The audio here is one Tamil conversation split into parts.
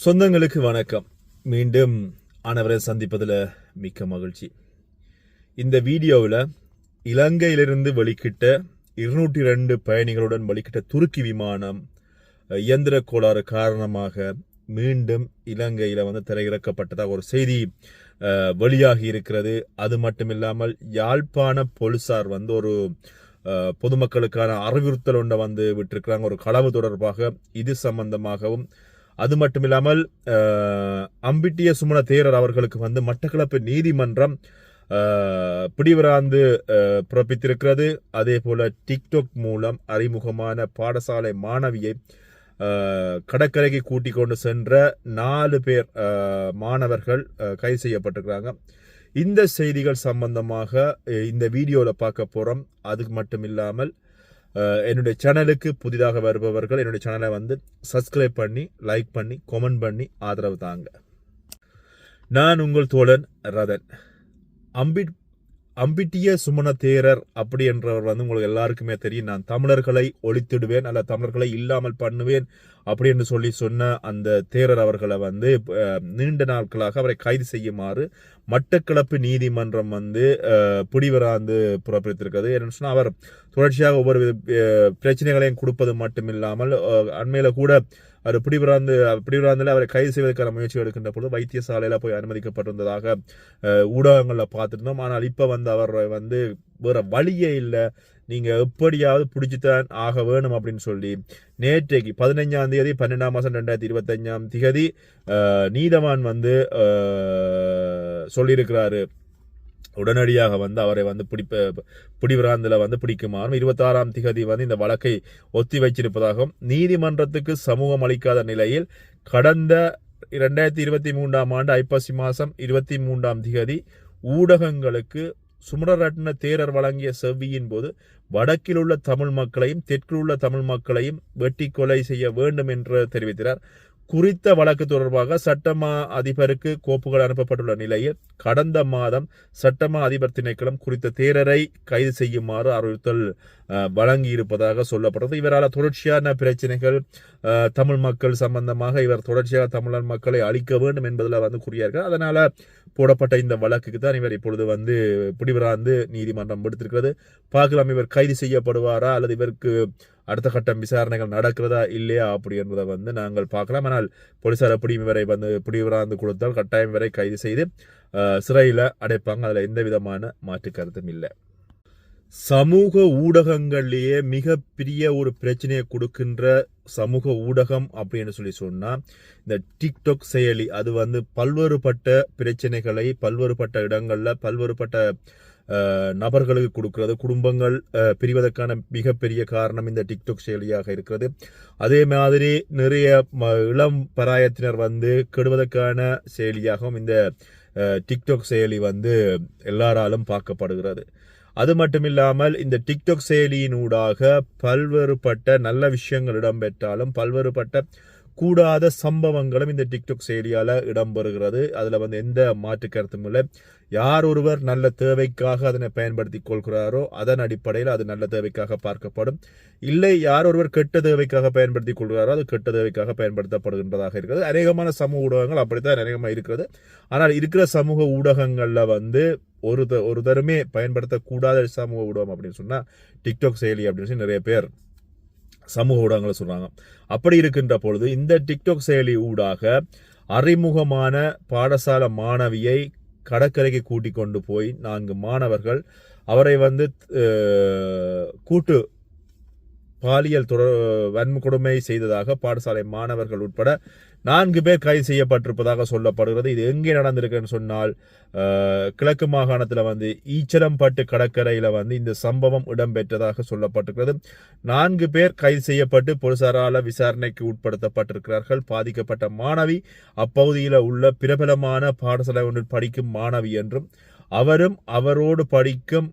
சொந்தங்களுக்கு வணக்கம். மீண்டும் அனைவரை சந்திப்பதில் மிக்க மகிழ்ச்சி. இந்த வீடியோவில் இலங்கையிலிருந்து வெளிக்கிட்ட இருநூற்றி ரெண்டு பயணிகளுடன் வெளிக்கிட்ட துருக்கி விமானம் இயந்திர கோளாறு காரணமாக மீண்டும் இலங்கையில் வந்து திரையிறக்கப்பட்டதாக ஒரு செய்தி வெளியாகி இருக்கிறது. அது மட்டும் இல்லாமல் யாழ்ப்பாண போலீசார் வந்து ஒரு பொதுமக்களுக்கான அறிவுறுத்தல் ஒன்றை வந்து விட்டிருக்கிறாங்க. ஒரு களவு தொடர்பாக இது சம்பந்தமாகவும் அது மட்டும் இல்லாமல் அம்பிட்டிய சுமண தேரர் அவர்களுக்கு வந்து மட்டக்களப்பு நீதிமன்றம் பிடிவராந்து பிறப்பித்திருக்கிறது. அதே போல டிக்டாக் மூலம் அறிமுகமான பாடசாலை மாணவியை கடற்கரைக்கு கூட்டிக் கொண்டு சென்ற நாலு பேர் மாணவர்கள் கைது செய்யப்பட்டிருக்கிறாங்க. இந்த செய்திகள் சம்பந்தமாக இந்த வீடியோவில் பார்க்க போகிறோம் அதுக்கு மட்டும் இல்லாமல் என்னுடைய சேனலுக்கு புதிதாக வருபவர்கள் என்னுடைய சேனலை வந்து சப்ஸ்கிரைப் பண்ணி லைக் பண்ணி கமெண்ட் பண்ணி ஆதரவு தாங்க. நான் உங்கள் தோழன் ரதன். அம்பிட் அம்பிட்டிய சுமண தேரர் அப்படி என்றவர் வந்து உங்களுக்கு எல்லாருக்குமே தெரியும். நான் தமிழர்களை ஒழித்திடுவேன் அல்ல தமிழர்களை இல்லாமல் பண்ணுவேன். அப்படி என்று சொல்லி சொன்ன அந்த தேரர் அவர்களை வந்து நீண்ட நாட்களாக அவரை கைது செய்யுமாறு மட்டக்களப்பு நீதிமன்றம் வந்து பிடிவராந்து புறப்பித்திருக்கிறது. என்னன்னு சொன்னால் அவர் தொடர்ச்சியாக ஒவ்வொரு வித, பிரச்சனைகளையும் கொடுப்பது மட்டுமில்லாமல் அண்மையில் கூட அவர் பிடிவராந்து பிடிவராந்தில் அவரை கைது செய்வதற்கான முயற்சி எடுக்கின்ற பொழுது வைத்தியசாலையில் போய் அனுமதிக்கப்பட்டிருந்ததாக ஊடகங்களில் பார்த்துருந்தோம். ஆனால் இப்போ வந்து அவர் வந்து வேற வழியே இல்லை. நீங்கள் எப்படியாவது பிடிச்சித்தான் ஆக வேணும் அப்படின்னு சொல்லி நேற்றைக்கு பதினஞ்சாம் தேதி பன்னெண்டாம் மாதம் ரெண்டாயிரத்தி இருபத்தஞ்சாம் திகதி நீதவான் வந்து சொல்லியிருக்கிறாரு. உடனடியாக வந்து அவரை வந்து பிடிப்ப பிடிவிராந்தில் வந்து பிடிக்குமாறும் இருபத்தாறாம் திகதி வந்து இந்த வழக்கை ஒத்தி வைச்சிருப்பதாகவும் நீதிமன்றத்துக்கு சமூகம் அளிக்காத நிலையில் கடந்த இரண்டாயிரத்தி இருபத்தி மூன்றாம் ஆண்டு ஐப்பசி மாதம் இருபத்தி மூன்றாம் திகதி ஊடகங்களுக்கு சுமரரட்ன தேரர் வழங்கிய செவ்வியின் போது வடக்கில் உள்ள தமிழ் மக்களையும் தெற்கில் உள்ள தமிழ் மக்களையும் வெட்டி கொலை செய்ய வேண்டும் என்று தெரிவித்தார் குறித்த வழக்கு தொடர்பாக சட்டமா அதிபருக்கு கோப்புகள் அனுப்பப்பட்டுள்ள நிலையில் கடந்த மாதம் சட்டமா அதிபர் திணைக்களம் குறித்த தேரரை கைது செய்யுமாறு அறிவுறுத்தல் வழங்கி வழங்கியிருப்பதாக சொல்லப்பட்டது இவரால் தொடர்ச்சியான பிரச்சனைகள் தமிழ் மக்கள் சம்பந்தமாக இவர் தொடர்ச்சியாக தமிழர் மக்களை அழிக்க வேண்டும் என்பதில் வந்து கூறியார்கள் அதனால் போடப்பட்ட இந்த வழக்குக்கு தான் இவர் இப்பொழுது வந்து பிடிவராந்து நீதிமன்றம் விடுத்திருக்கிறது. பார்க்கலாம் இவர் கைது செய்யப்படுவாரா அல்லது இவருக்கு அடுத்த கட்டம் விசாரணைகள் நடக்கிறதா இல்லையா அப்படி என்பதை வந்து நாங்கள் பார்க்கலாம். ஆனால் போலீசார் எப்படி இவரை வந்து பிடிவராந்து கொடுத்தால் கட்டாயம் வரை கைது செய்து சிறையில் அடைப்பாங்க. அதில் எந்த விதமான மாற்று கருத்தும் இல்லை. சமூக ஊடகங்கள்லேயே மிகப்பெரிய ஒரு பிரச்சனையை கொடுக்கின்ற சமூக ஊடகம் அப்படின்னு சொல்லி சொன்னால் இந்த டிக்டாக் செயலி. அது வந்து பல்வேறுபட்ட பிரச்சனைகளை பல்வேறுபட்ட இடங்களில் பல்வேறுபட்ட நபர்களுக்கு கொடுக்கிறது குடும்பங்கள் பிரிவதற்கான மிகப்பெரிய காரணம் இந்த டிக்டாக் செயலியாக இருக்கிறது. அதே மாதிரி நிறைய ம- இளம் பராயத்தினர் வந்து கெடுவதற்கான செயலியாகவும் இந்த டிக்டாக் செயலி வந்து எல்லாராலும் பார்க்கப்படுகிறது. அது மட்டும் இல்லாமல் இந்த டிக்டாக் செயலியினூடாக பல்வேறுபட்ட நல்ல விஷயங்கள் இடம்பெற்றாலும் பல்வேறுபட்ட கூடாத சம்பவங்களும் இந்த டிக்டாக் செயலியால் இடம்பெறுகிறது. அதில் வந்து எந்த மாற்று கருத்தும் இல்லை. யார் ஒருவர் நல்ல தேவைக்காக அதனை பயன்படுத்தி கொள்கிறாரோ அதன் அடிப்படையில் அது நல்ல தேவைக்காக பார்க்கப்படும். இல்லை யார் ஒருவர் கெட்ட தேவைக்காக பயன்படுத்தி கொள்கிறாரோ அது கெட்ட தேவைக்காக பயன்படுத்தப்படுகின்றதாக இருக்கிறது. அநேகமான சமூக ஊடகங்கள் அப்படித்தான் அநேகமாக இருக்கிறது. ஆனால் இருக்கிற சமூக ஊடகங்களில் வந்து ஒரு த- ஒரு தருமே பயன்படுத்தக்கூடாத சமூக ஊடகம் அப்படின்னு சொன்னால் டிக்டாக் செயலி அப்படின்னு சொல்லி நிறைய பேர் சமூக ஊடகங்களை சொல்கிறாங்க அப்படி இருக்கின்ற பொழுது இந்த டிக்டாக் செயலி ஊடாக அறிமுகமான பாடசாலை மாணவியை கடற்கரைக்கு கூட்டிக் கொண்டு போய் நான்கு மாணவர்கள் அவரை வந்து கூட்டு பாலியல் தொடர் வன்கொடுமை செய்ததாக பாடசாலை மாணவர்கள் உட்பட நான்கு பேர் கைது செய்யப்பட்டிருப்பதாக சொல்லப்படுகிறது. இது எங்கே நடந்திருக்குன்னு சொன்னால் கிழக்கு மாகாணத்தில் வந்து ஈச்சலம்பட்டு கடற்கரையில் வந்து இந்த சம்பவம் இடம்பெற்றதாக சொல்லப்பட்டிருக்கிறது. நான்கு பேர் கைது செய்யப்பட்டு போலீசாரால் விசாரணைக்கு உட்படுத்தப்பட்டிருக்கிறார்கள். பாதிக்கப்பட்ட மாணவி அப்பகுதியில் உள்ள பிரபலமான பாடசாலை ஒன்றில் படிக்கும் மாணவி என்றும் அவரும் அவரோடு படிக்கும்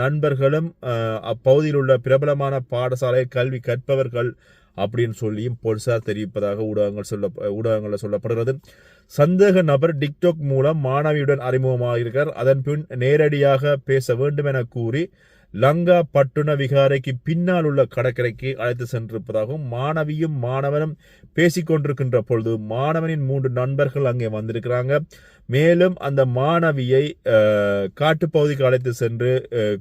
நண்பர்களும் அப்பகுதியில் உள்ள பிரபலமான பாடசாலை கல்வி கற்பவர்கள் அப்படின்னு சொல்லியும் போலீசார் தெரிவிப்பதாக ஊடகங்கள் சொல்ல ஊடகங்களில் சொல்லப்படுகிறது. சந்தேக நபர் டிக்டாக் மூலம் மாணவியுடன் அறிமுகமாக இருக்கிறார் அதன் பின் நேரடியாக பேச வேண்டும் என கூறி லங்கா பட்டுண விகாரைக்கு பின்னால் உள்ள கடற்கரைக்கு அழைத்து சென்றிருப்பதாகவும் மாணவியும் மாணவனும் பேசிக்கொண்டிருக்கின்ற பொழுது மாணவனின் மூன்று நண்பர்கள் அங்கே வந்திருக்கிறாங்க. மேலும் அந்த மாணவியை காட்டுப்பகுதிக்கு அழைத்து சென்று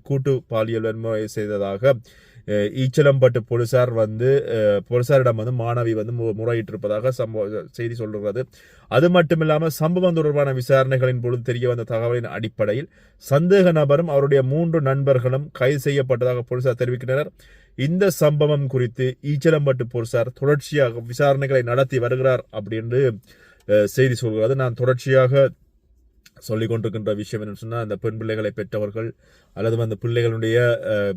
கூட்டு பாலியல் வன்முறை செய்ததாக ஈச்சலம்பட்டு போலீசார் வந்து போலீசாரிடம் வந்து மாணவி வந்து மு- முறையிட்டிருப்பதாக சம்பவ செய்தி சொல்கிறது. அது மட்டும் இல்லாமல் சம்பவம் தொடர்பான விசாரணைகளின் பொழுது தெரிய வந்த தகவலின் அடிப்படையில் சந்தேக நபரும் அவருடைய மூன்று நண்பர்களும் கைது செய்யப்பட்டதாக போலீசார் தெரிவிக்கின்றனர். இந்த சம்பவம் குறித்து ஈச்சலம்பட்டு போலீசார் தொடர்ச்சியாக விசாரணைகளை நடத்தி வருகிறார் அப்படின்னு செய்தி சொல்கிறது. நான் தொடர்ச்சியாக சொல்லிக் கொண்டிருக்கின்ற விஷயம் என்னன்னு சொன்னால் அந்த பெண் பிள்ளைகளை பெற்றவர்கள் அல்லது அந்த பிள்ளைகளுடைய அஹ்,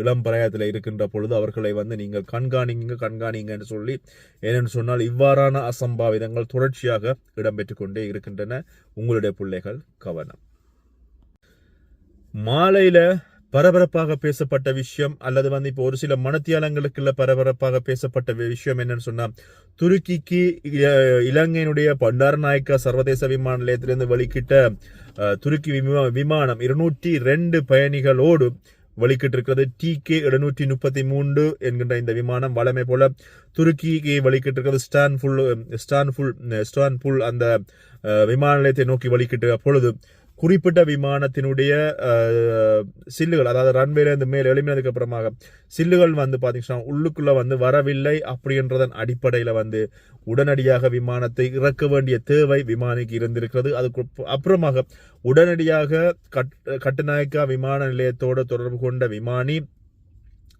இளம் பிரயத்தில் இருக்கின்ற பொழுது அவர்களை வந்து நீங்கள் கண்காணிங்க கண்காணிங்கன்னு சொல்லி ஏனென்று சொன்னால் இவ்வாறான அசம்பாவிதங்கள் தொடர்ச்சியாக இடம்பெற்று கொண்டே இருக்கின்றன. உங்களுடைய பிள்ளைகள் கவனம். மாலையில பரபரப்பாக பேசப்பட்ட விஷயம் அல்லது வந்து இப்போ ஒரு சில மனத்தியாளங்களுக்குள்ள பரபரப்பாக பேசப்பட்ட விஷயம் என்னன்னு சொன்னா துருக்கிக்கு இ- இலங்கையினுடைய பண்டாரநாயக்கா சர்வதேச விமான நிலையத்திலிருந்து வெளிக்கிட்ட துருக்கி விமா- விமானம் இருநூற்றி ரெண்டு பயணிகளோடு வெளிக்கிட்டு இருக்கிறது டி கே எழுநூற்றி முப்பத்தி மூன்று என்கின்ற இந்த விமானம் வளமை போல துருக்கிக்கு வெளிக்கிட்டு இருக்கிறது ஸ்டான்புல் ஸ்டான்புல் ஸ்டான்புல் அந்த விமான நிலையத்தை நோக்கி வெளிக்கிட்டு பொழுது குறிப்பிட்ட விமானத்தினுடைய சில்லுகள் அதாவது ரன்வேல இருந்து மேல் எழுப்பினதுக்கு அப்புறமாக சில்லுகள் வந்து பார்த்தீங்கன்னா உள்ளுக்குள்ளே வந்து வரவில்லை அப்படின்றதன் அடிப்படையில் வந்து உடனடியாக விமானத்தை இறக்க வேண்டிய தேவை விமானிக்கு இருந்திருக்கிறது. அதுக்கு அப்புறமாக உடனடியாக கட் கட்டுநாயக்கா விமான நிலையத்தோடு தொடர்பு கொண்ட விமானி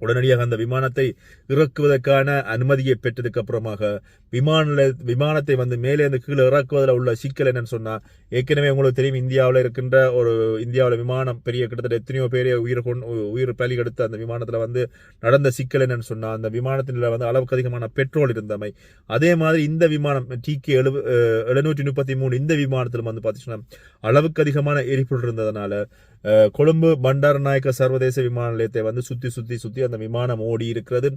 உடனடியாக அந்த விமானத்தை இறக்குவதற்கான அனுமதியை பெற்றதுக்கு அப்புறமாக விமான விமானத்தை வந்து மேலே இருந்து கீழே இறக்குவதில் உள்ள சிக்கல் என்னன்னு சொன்னால் ஏற்கனவே உங்களுக்கு தெரியும் இந்தியாவில் இருக்கின்ற ஒரு இந்தியாவில் விமானம் பெரிய கிட்டத்தட்ட எத்தனையோ பேரைய உயிர் கொண்டு உயிர் பலி எடுத்த அந்த விமானத்தில் வந்து நடந்த சிக்கல் என்னன்னு சொன்னால் அந்த விமானத்தில் வந்து அளவுக்கு அதிகமான பெட்ரோல் இருந்தமை. அதே மாதிரி இந்த விமானம் டிகே எழு எழுநூற்றி முப்பத்தி மூணு இந்த விமானத்தில் வந்து பார்த்தீங்கன்னா அளவுக்கு அதிகமான எரிபொருள் இருந்ததுனால கொழும்பு பண்டாரநாயக்க சர்வதேச விமான நிலையத்தை வந்து சுத்தி சுத்தி சுத்தி அந்த விமானம் ஓடி இருக்கிறது.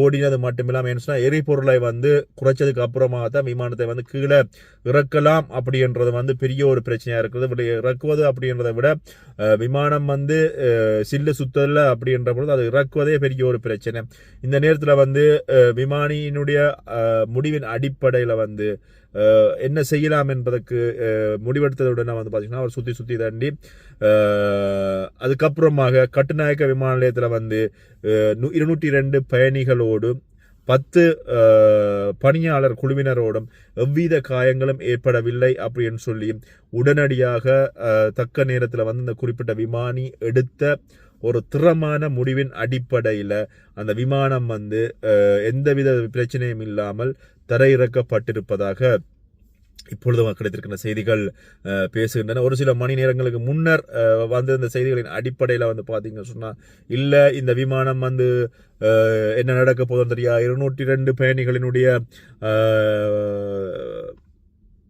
ஓடினது மட்டுமில்லாம என்ன சொன்னா எரிபொருளை வந்து குறைச்சதுக்கு அப்புறமாக தான் விமானத்தை வந்து கீழே இறக்கலாம் அப்படின்றது வந்து பெரிய ஒரு பிரச்சனையாக இருக்கிறது இப்படி இறக்குவது அப்படின்றத விட விமானம் வந்து சில்லு சுத்தல அப்படின்ற பொழுது அது இறக்குவதே பெரிய ஒரு பிரச்சனை. இந்த நேரத்தில் வந்து விமானியினுடைய முடிவின் அடிப்படையில் வந்து என்ன செய்யலாம் என்பதற்கு முடிவெடுத்ததுடன் வந்து பார்த்தீங்கன்னா அவர் சுற்றி சுற்றி தாண்டி அதுக்கப்புறமாக கட்டுநாயக்க விமான நிலையத்தில் வந்து நூ- இருநூற்றி ரெண்டு பயணிகளோடு பத்து பணியாளர் குழுவினரோடும் எவ்வித காயங்களும் ஏற்படவில்லை அப்படின்னு சொல்லி உடனடியாக தக்க நேரத்தில் வந்து இந்த குறிப்பிட்ட விமானி எடுத்த ஒரு திறமான முடிவின் அடிப்படையில் அந்த விமானம் வந்து எந்தவித பிரச்சனையும் இல்லாமல் தரையிறக்கப்பட்டிருப்பதாக இப்பொழுது கிடைத்திருக்கின்ற செய்திகள் பேசுகின்றன. ஒரு சில மணி நேரங்களுக்கு முன்னர் வந்து இந்த செய்திகளின் அடிப்படையில் வந்து பார்த்தீங்க சொன்னால் இல்லை இந்த விமானம் வந்து என்ன நடக்க போதும் தெரியா? இருநூற்றி ரெண்டு பயணிகளினுடைய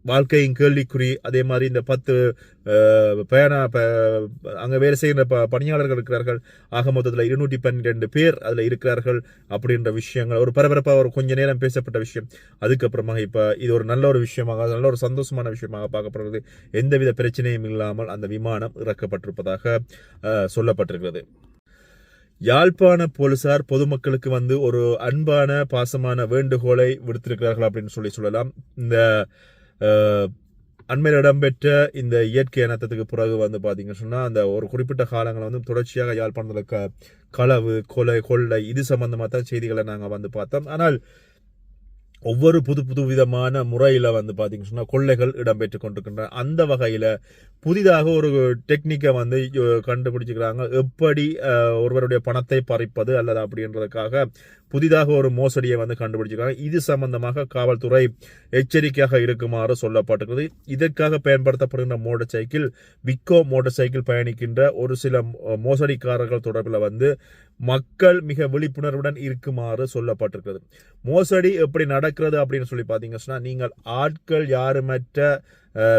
அஹ், வாழ்க்கையின் கேள்விக்குறி அதே மாதிரி இந்த பத்து பயண ப- வேலை செய்கிற ப பணியாளர்கள் இருக்கிறார்கள். ஆக மொத்தத்தில் இருநூற்றி பன்னிரெண்டு பேர் அதில் இருக்கிறார்கள் அப்படின்ற விஷயங்கள். ஒரு பரபரப்பாக ஒரு கொஞ்ச நேரம் பேசப்பட்ட விஷயம். அதுக்கப்புறமாக இப்போ இது ஒரு நல்ல ஒரு விஷயமாக நல்ல ஒரு சந்தோஷமான விஷயமாக பார்க்கப்படுறது எந்தவித பிரச்சனையும் இல்லாமல் அந்த விமானம் இறக்கப்பட்டிருப்பதாக சொல்லப்பட்டிருக்கிறது. யாழ்ப்பாண போலீசார் பொதுமக்களுக்கு வந்து ஒரு அன்பான பாசமான வேண்டுகோளை விடுத்திருக்கிறார்கள் அப்படின்னு சொல்லி சொல்லலாம். இந்த அண்மையில் இடம்பெற்ற இந்த இயற்கை இனத்தத்துக்கு பிறகு வந்து பார்த்தீங்கன்னு சொன்னால் அந்த ஒரு குறிப்பிட்ட காலங்களில் வந்து தொடர்ச்சியாக யாழ்ப்பாணத்தில் க களவு கொலை கொள்ளை இது சம்பந்தமாக தான் செய்திகளை நாங்கள் வந்து பார்த்தோம். ஆனால் ஒவ்வொரு புது புது விதமான முறையில் வந்து பார்த்தீங்கன்னா சொன்னால் கொள்ளைகள் இடம்பெற்று கொண்டிருக்கின்றன. அந்த வகையில் புதிதாக ஒரு டெக்னிக்கை வந்து கண்டுபிடிச்சிக்கிறாங்க. எப்படி ஒருவருடைய பணத்தை பறிப்பது அல்லது அப்படின்றதுக்காக புதிதாக ஒரு மோசடியை வந்து கண்டுபிடிச்சிருக்காங்க இது சம்பந்தமாக காவல்துறை எச்சரிக்கையாக இருக்குமாறு சொல்லப்பட்டிருக்கிறது. இதற்காக பயன்படுத்தப்படுகின்ற மோட்டார் சைக்கிள் விக்கோ மோட்டார் சைக்கிள் பயணிக்கின்ற ஒரு சில மோசடிக்காரர்கள் தொடர்பில் வந்து மக்கள் மிக விழிப்புணர்வுடன் இருக்குமாறு சொல்லப்பட்டிருக்கிறது. மோசடி எப்படி நடக்கிறது அப்படின்னு சொல்லி பார்த்தீங்கன்னா நீங்கள் ஆட்கள் யாருமற்ற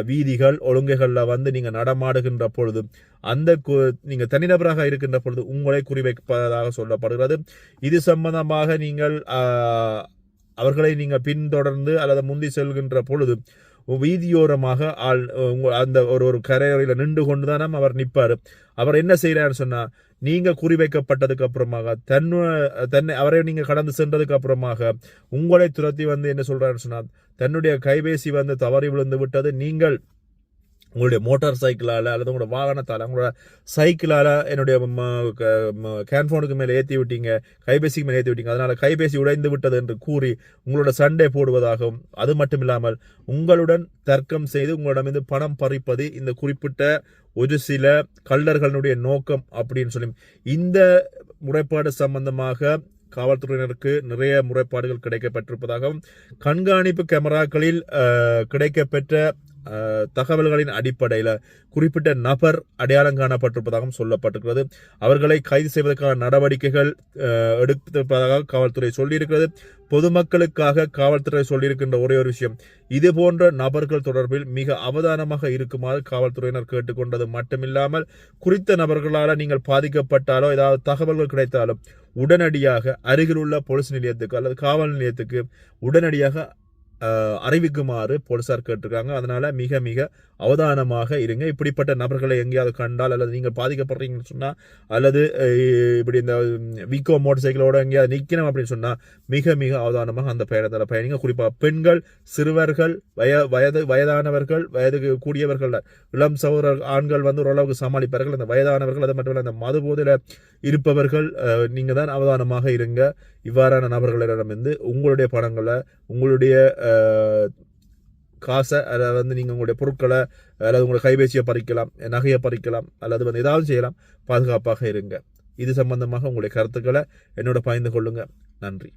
வீதிகள் ஒழுங்குகளில் வந்து நீங்கள் நடமாடுகின்ற பொழுது அந்த கு- தனிநபராக இருக்கின்ற பொழுது உங்களை குறிவைப்பதாக சொல்லப்படுகிறது. இது சம்பந்தமாக நீங்கள் அவர்களை நீங்கள் பின்தொடர்ந்து அல்லது முந்தி செல்கின்ற பொழுது வீதியோரமாக ஆள் அந்த ஒரு ஒரு கரையறையில் நின்று கொண்டு தான் அவர் நிற்பார். அவர் என்ன செய்கிறாரு சொன்னால் நீங்கள் குறிவைக்கப்பட்டதுக்கு அப்புறமாக தன்னு தன்னை அவரை நீங்கள் கடந்து சென்றதுக்கு அப்புறமாக உங்களை துரத்தி வந்து என்ன சொல்கிறாருன்னு சொன்னால் தன்னுடைய கைபேசி வந்து தவறி விழுந்து விட்டது நீங்கள். உங்களுடைய மோட்டார் சைக்கிளால் அல்லது உங்களோட வாகனத்தால் உங்களோட சைக்கிளால் என்னுடைய கேன்ஃபோனுக்கு மேலே ஏற்றி விட்டீங்க கைபேசிக்கு மேலே ஏற்றி விட்டீங்க அதனால் கைபேசி உடைந்து விட்டது என்று கூறி உங்களோட சண்டை போடுவதாகவும் அது மட்டும் இல்லாமல் உங்களுடன் தர்க்கம் செய்து உங்களிடமிருந்து பணம் பறிப்பது இந்த குறிப்பிட்ட ஒரு சில கல்லர்களுடைய நோக்கம் அப்படின்னு சொல்லி இந்த முறைப்பாடு சம்பந்தமாக காவல்துறையினருக்கு நிறைய முறைப்பாடுகள் கிடைக்கப்பட்டிருப்பதாகவும் கண்காணிப்பு கேமராக்களில் கிடைக்கப்பெற்ற தகவல்களின் அடிப்படையில் குறிப்பிட்ட நபர் அடையாளம் காணப்பட்டிருப்பதாகவும் சொல்லப்பட்டிருக்கிறது. அவர்களை கைது செய்வதற்கான நடவடிக்கைகள் எடுத்திருப்பதாக காவல்துறை சொல்லியிருக்கிறது. பொதுமக்களுக்காக காவல்துறை சொல்லியிருக்கின்ற ஒரே ஒரு விஷயம் இது போன்ற நபர்கள் தொடர்பில் மிக அவதானமாக இருக்குமாறு காவல்துறையினர் கேட்டுக்கொண்டது மட்டுமில்லாமல் குறித்த நபர்களால் நீங்கள் பாதிக்கப்பட்டாலோ ஏதாவது தகவல்கள் கிடைத்தாலும் உடனடியாக அருகிலுள்ள போலீஸ் நிலையத்துக்கு அல்லது காவல் நிலையத்துக்கு உடனடியாக அறிவிக்குமாறு போலீசார் கேட்டிருக்காங்க. அதனால மிக மிக அவதானமாக இருங்க. இப்படிப்பட்ட நபர்களை எங்கேயாவது கண்டால் அல்லது நீங்கள் பாதிக்கப்படுறீங்கன்னு சொன்னால் அல்லது இப்படி இந்த விகோ மோட்டர் சைக்கிளோட எங்கேயாவது நிற்கணும் அப்படின்னு சொன்னால் மிக மிக அவதானமாக அந்த பயணத்தில் பயணிங்க. குறிப்பாக பெண்கள் சிறுவர்கள் வய வயது வயதானவர்கள் வயதுக்கு கூடியவர்கள் இளம் சகோதரர் ஆண்கள் வந்து ஓரளவுக்கு சமாளிப்பார்கள். அந்த வயதானவர்கள் அது மட்டும் இல்ல அந்த மது போதில் இருப்பவர்கள் நீங்கள் தான் அவதானமாக இருங்க. இவ்வாறான நபர்களிடமிருந்து உங்களுடைய பணங்களை உங்களுடைய காசை அதை வந்து நீங்கள் உங்களுடைய பொருட்களை அல்லது உங்களுடைய கைபேசியை பறிக்கலாம் நகையை பறிக்கலாம் அல்லது வந்து ஏதாவது செய்யலாம் பாதுகாப்பாக இருங்க. இது சம்பந்தமாக உங்களுடைய கருத்துக்களை என்னோட பகிர்ந்து கொள்ளுங்கள் நன்றி.